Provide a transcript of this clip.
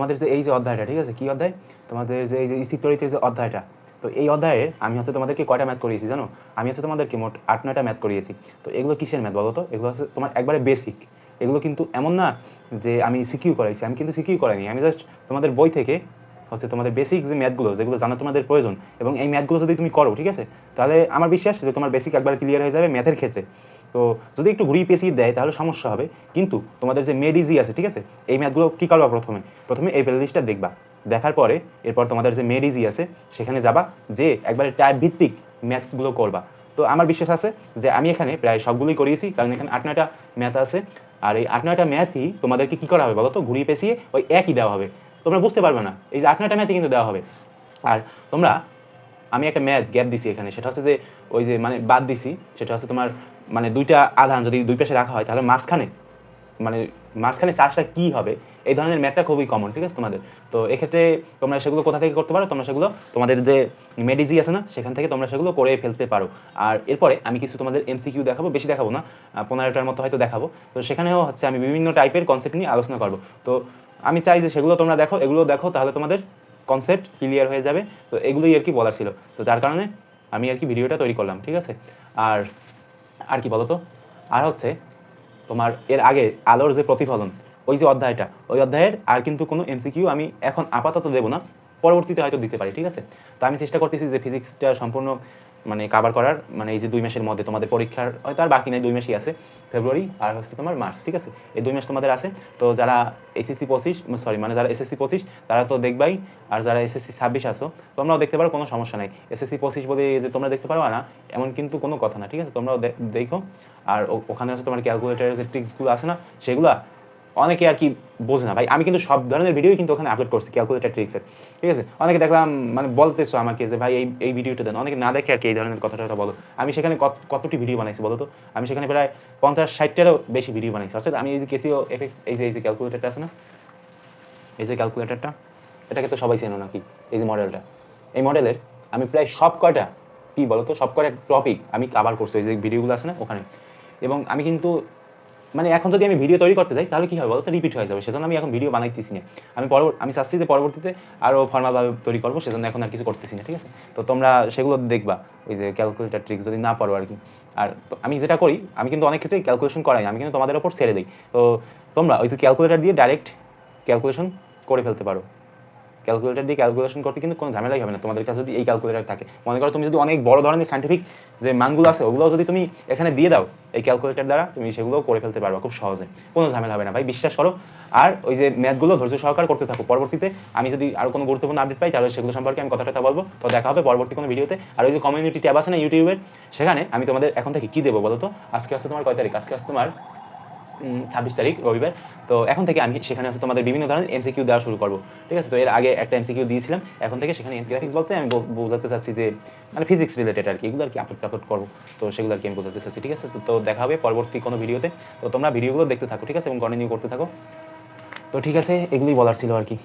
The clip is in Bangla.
তোমাদের যে এই যে অধ্যায়টা, ঠিক আছে? কি অধ্যায়? তোমাদের যে এই যে স্থিতরিতের যে অধ্যায়টা, তো এই অধ্যায়ে আমি হচ্ছে তোমাদেরকে কয়টা ম্যাথ করিয়েছি জানো? আমি হচ্ছে তোমাদেরকে মোট আট, নয়টা ম্যাথ করিয়েছি। তো এগুলো কিসের ম্যাথ বলো তো এগুলো হচ্ছে তোমার একবারে বেসিক এগুলো কিন্তু এমন না যে আমি সিকিউ করাইছি। আমি কিন্তু সিকিউ করাইনি। আমি জাস্ট তোমাদের বই থেকে হচ্ছে তোমাদের বেসিক যে ম্যাথগুলো যেগুলো জানা তোমাদের প্রয়োজন এবং এই ম্যাথগুলো যদি তুমি করো, ঠিক আছে? তাহলে আমার বিশ্বাস যে তোমার বেসিক একবার ক্লিয়ার হয়ে যাবে ম্যাথের ক্ষেত্রে। তো যদি একটু ঘুরিয়ে পেঁচিয়ে দেয়, তাহলে সমস্যা হবে। কিন্তু তোমাদের যে মেড ইজি আছে, ঠিক আছে? এই ম্যাথগুলো কী করবা প্রথমে? প্রথমে এই প্লেলিস্টটা দেখবা। দেখার পরে এরপর তোমাদের যে মেড ইজি আছে, সেখানে যাবা যে একবারে টাইপ ভিত্তিক ম্যাথগুলো করবা। তো আমার বিশ্বাস আছে যে আমি এখানে প্রায় সবগুলোই করিয়েছি, কারণ এখানে আট নয়টা ম্যাথ আছে। আর এই আট নয়টা ম্যাথই তোমাদেরকে কী করা হবে বলো তো? ঘুরিয়ে পেঁচিয়ে ওই একই দেওয়া হবে। তোমরা বুঝতে পারবে না। এই যে আট নয়টা ম্যাথই কিন্তু দেওয়া হবে। আর তোমরা, আমি একটা ম্যাথ গ্যাপ দিছি এখানে। সেটা হচ্ছে যে ওই যে মানে বাদ দিছি। সেটা হচ্ছে তোমার মানে দুইটা আধান যদি দুই পাশে রাখা হয়, তাহলে মাঝখানে মানে মাঝখানে চার্জটা কী হবে? এই ধরনের ম্যাথটা খুবই কমন ঠিক আছে তোমাদের? তো এক্ষেত্রে তোমরা সেগুলো কোথা থেকে করতে পারো? তোমরা সেগুলো তোমাদের যে মেডিজি আছে না, সেখান থেকে তোমরা সেগুলো করে ফেলতে পারো। আর এরপরে আমি কিছু তোমাদের এমসিকিউ দেখাবো, বেশি দেখাবো না পনেরোটার মতো হয়তো দেখাবো। তো সেখানেও হচ্ছে আমি বিভিন্ন টাইপের কনসেপ্ট নিয়ে আলোচনা করব। তো আমি চাই যে সেগুলো তোমরা দেখো, এগুলো দেখো, তাহলে তোমাদের কনসেপ্ট ক্লিয়ার হয়ে যাবে। তো এগুলোই আর কি বলার ছিল। তো যার কারণে আমি আর কি ভিডিওটা তৈরি করলাম, ঠিক আছে? আর আর কি বলো তো আর হচ্ছে তোমার এর আগে আলোর যে প্রতিফলন, ওই যে অধ্যায়টা, ওই অধ্যায়ের আর কিন্তু কোনো এমসিকিউ আমি এখন আপাতত দেবো না, পরবর্তীতে হয়তো দিতে পারি, ঠিক আছে? তো আমি চেষ্টা করতেছি যে ফিজিক্সটা সম্পূর্ণ মানে কাভার করার মানে এই যে দুই মাসের মধ্যে তোমাদের পরীক্ষার, হয়তো আর বাকি নেই, দুই মাসই আছে ফেব্রুয়ারি আর হচ্ছে তোমার মার্চ ঠিক আছে? এই দুই মাস তোমাদের আছে। তো যারা এসএসসি পঁচিশ সরি মানে যারা এসএসসি পঁচিশ, তারা তো দেখবাই। আর যারা এসএসসি ছাব্বিশ আসো তোমরাও দেখতে পারো, কোনো সমস্যা নাই। এসএসসি পঁচিশ বলে যে তোমরা দেখতে পারো, না, এমন কিন্তু কোনো কথা না, ঠিক আছে? তোমরাও দেখো। আর ওখানে হচ্ছে তোমার ক্যালকুলেটারের যে ট্রিক্সগুলো আছে না, সেগুলো অনেকে আর কি বোঝে না। ভাই, আমি কিন্তু সব ধরনের ভিডিওই কিন্তু ওখানে আপলোড করছি ক্যালকুলেটার ট্রিক্সের ঠিক আছে? অনেকে দেখলাম মানে বলতেছো আমাকে যে, ভাই, এই এই ভিডিওটা দেন। অনেকে না দেখে আর কি এই ধরনের কথাটা বলো। আমি সেখানে কত, কতটি ভিডিও বানাইছি বলো তো? আমি সেখানে প্রায় পঞ্চাশ ষাটটারও বেশি ভিডিও বানাইছি। অর্থাৎ আমি এই যে কেসিও এফেক্স এই যে এই যে ক্যালকুলেটারটা আছে না? এই যে ক্যালকুলেটারটা এটাকে তো সবাই চেনো নাকি? এই যে মডেলটা এই মডেলের আমি প্রায় সব কয়টা, কী বলো তো? সব কয়টা টপিক আমি কাভার করছি। এই যে ভিডিওগুলো আছে না, ওখানে। এবং আমি কিন্তু মানে এখন যদি আমি ভিডিও তৈরি করতে যাই, তাহলে কি হবে বলতো রিপিট হয়ে যাবে। সেজন্য আমি এখন ভিডিও বানাইতেছি না। আমি পরবর্তী আমি চাচ্ছি যে পরবর্তীতে আরও ফর্মালভাবে তৈরি করব, সেজন্য এখন আর কিছু করতেছি না, ঠিক আছে? তো তোমরা সেগুলো দেখবা, ওই যে ক্যালকুলেটার ট্রিক্স যদি না পারো আর কি আর আমি যেটা করি, আমি কিন্তু অনেক ক্ষেত্রেই ক্যালকুলেশন করাই আমি কিন্তু তোমাদের ওপর ছেড়ে দিই। তো তোমরা ওই তো ক্যালকুলেটার দিয়ে ডাইরেক্ট ক্যালকুলেশন করে ফেলতে পারো। ক্যালকুলেটার দিয়ে ক্যালকুলেশন করতে কিন্তু কোনো ঝামেলাই হবে না। তোমাদের কাছে যদি এই ক্যালকুলেটার থাকে। মনে করো তুমি যদি অনেক বড় ধরনের সাইন্টিফিক যে মানগুলো আছে ওগুলো যদি তুমি এখানে দিয়ে দাও, এই ক্যালকুলেটার দ্বারা তুমি সেগুলোও করে ফেলতে পারবে খুব সহজে। কোনো ঝামেলা হবে না ভাই, বিশ্বাস করো। আর ওই যে ম্যাথগুলো ধৈর্য সহকার করতে থাকো। পরবর্তীতে আমি যদি আরও কোনো গুরুত্বপূর্ণ আপডেট পাই, তাহলে সেগুলো সম্পর্কে আমি কথাটা বলব। তো দেখা হবে পরবর্তী কোনো ভিডিওতে আর ওই যে কমিউনিটি ট্যাব আছে না ইউটিউবের সেখানে আমি তোমাদের এখন থেকে কী দেবো বলো তো? আজকে আসছে তোমার কয় তারিখ? আজকে আসছে তোমার ছাব্বিশ তারিখ রবিবার। তো এখন থেকে আমি সেখানে হচ্ছে তোমাদের বিভিন্ন ধরনের এমসিকিউ দেওয়া শুরু করব। ঠিক আছে? তো এর আগে একটা এমসিকিউ দিয়েছিলাম। এখন থেকে সেখানে গ্রাফিক্স বলতে আমি বোঝাতে চাচ্ছি যে মানে ফিজিক্স রিলেটেড আর কি, এগুলো আর কি আপলোড আপলোড করব। তো সেগুলো আর কি আমি বোঝাতে চাচ্ছি, ঠিক আছে? তো- দেখা হবে পরবর্তী কোনো ভিডিওতে। তো তোমরা ভিডিওগুলো দেখতে থাকো, ঠিক আছে? এবং কন্টিনিউ করতে থাকো। তো ঠিক আছে, এগুলোই বলার ছিল আর কি।